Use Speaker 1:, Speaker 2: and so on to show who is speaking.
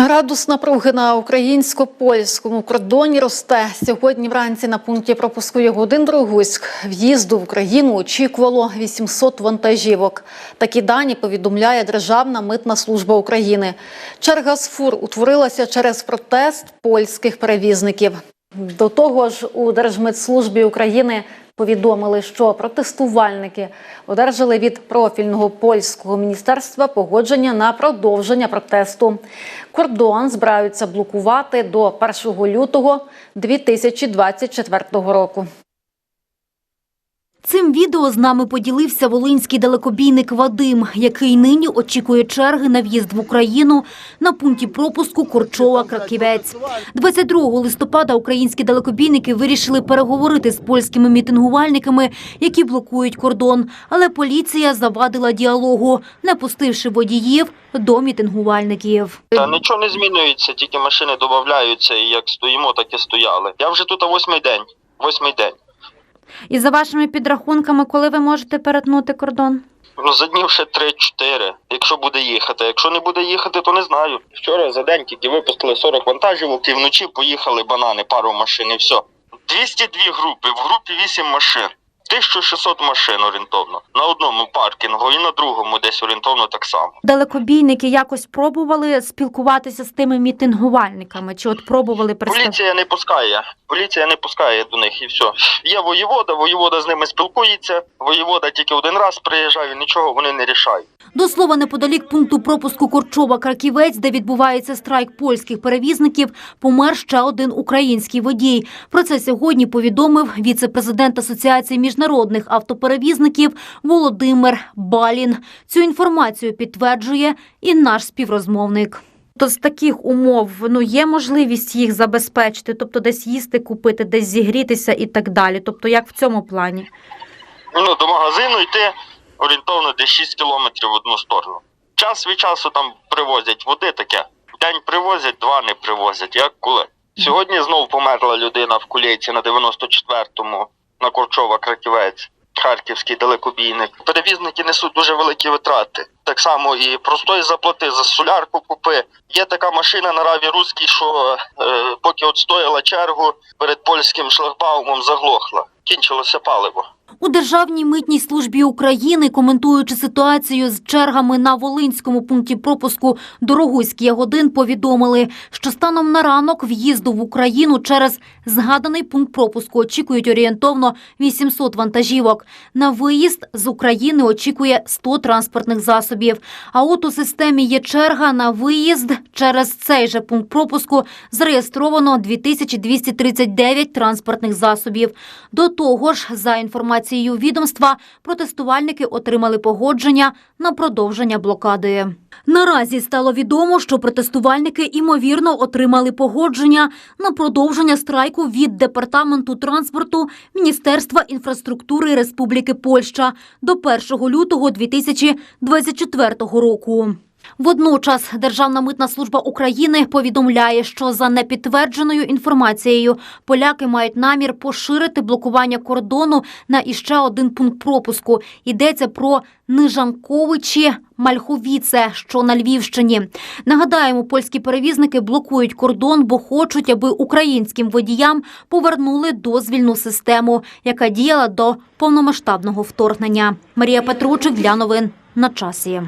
Speaker 1: Градус напруги на українсько-польському кордоні росте. Сьогодні вранці на пункті пропуску Ягодин Другуськ в'їзду в Україну очікувало 800 вантажівок. Такі дані повідомляє Державна митна служба України. Черга з фур утворилася через протест польських перевізників. До того ж, у Держмитслужбі України повідомили, що протестувальники одержали від профільного польського міністерства погодження на продовження протесту. Кордон збираються блокувати до 1 лютого 2024 року.
Speaker 2: Цим відео з нами поділився волинський далекобійник Вадим, який нині очікує черги на в'їзд в Україну на пункті пропуску Корчова-Краківець. 22 листопада українські далекобійники вирішили переговорити з польськими мітингувальниками, які блокують кордон. Але поліція завадила діалогу, не пустивши водіїв до мітингувальників.
Speaker 3: Нічого не змінюється, тільки машини додаються, і як стоїмо, так і стояли. Я вже тут восьмий день. Восьмий день.
Speaker 2: І за вашими підрахунками, коли ви можете перетнути кордон?
Speaker 3: Ну, за днів ще 3-4, якщо буде їхати. Якщо не буде їхати, то не знаю. Вчора за день тільки випустили 40 вантажівок і вночі поїхали банани, пару машин і все. 202 групи, в групі 8 машин. 1600 машин орієнтовно. На одному паркінгу і на другому десь орієнтовно так само.
Speaker 2: Далекобійники якось пробували спілкуватися з тими мітингувальниками? Чи от пробували представити?
Speaker 3: Поліція не пускає. Поліція не пускає до них і все. Є воєвода, воєвода з ними спілкується. Воєвода тільки один раз приїжджає, нічого вони не рішають.
Speaker 2: До слова, неподалік пункту пропуску Корчова-Краківець, де відбувається страйк польських перевізників, помер ще один український водій. Про це сьогодні повідомив віце-президент Асоціації міжнародних автоперевізників Володимир Балін. Цю інформацію підтверджує і наш співрозмовник. То з таких умов ну є можливість їх забезпечити, тобто десь їсти купити, десь зігрітися і так далі. Тобто, як в цьому плані?
Speaker 3: Ну, до магазину йти орієнтовно десь 6 кілометрів в одну сторону. Час від часу там привозять води таке. День привозять, два не привозять, як коли. Сьогодні знов померла людина в кулейці на 94-му на Корчова Краківець. Харківський далекобійник. Перевізники несуть дуже великі витрати. Так само і простої заплати за солярку купи. Є така машина на раві руській, що е, поки от стояла чергу перед польським шлагбаумом заглохла. Кінчилося паливо.
Speaker 2: У Державній митній службі України, коментуючи ситуацію з чергами на Волинському пункті пропуску Дорогуський Ягодин, повідомили, що станом на ранок в'їзду в Україну через згаданий пункт пропуску очікують орієнтовно 800 вантажівок. На виїзд з України очікує 100 транспортних засобів. А от у системі є черга на виїзд через цей же пункт пропуску зареєстровано 2239 транспортних засобів. До того ж, за інформацією відомства, протестувальники отримали погодження на продовження блокади. Наразі стало відомо, що протестувальники імовірно отримали погодження на продовження страйку від департаменту транспорту Міністерства інфраструктури Республіки Польща до 1 лютого 2024 року. Водночас Державна митна служба України повідомляє, що за непідтвердженою інформацією поляки мають намір поширити блокування кордону на іще один пункт пропуску. Йдеться про Нижанковичі Мальховіце, що на Львівщині. Нагадаємо, польські перевізники блокують кордон, бо хочуть, аби українським водіям повернули дозвільну систему, яка діяла до повномасштабного вторгнення. Марія Петручик для новин на часі.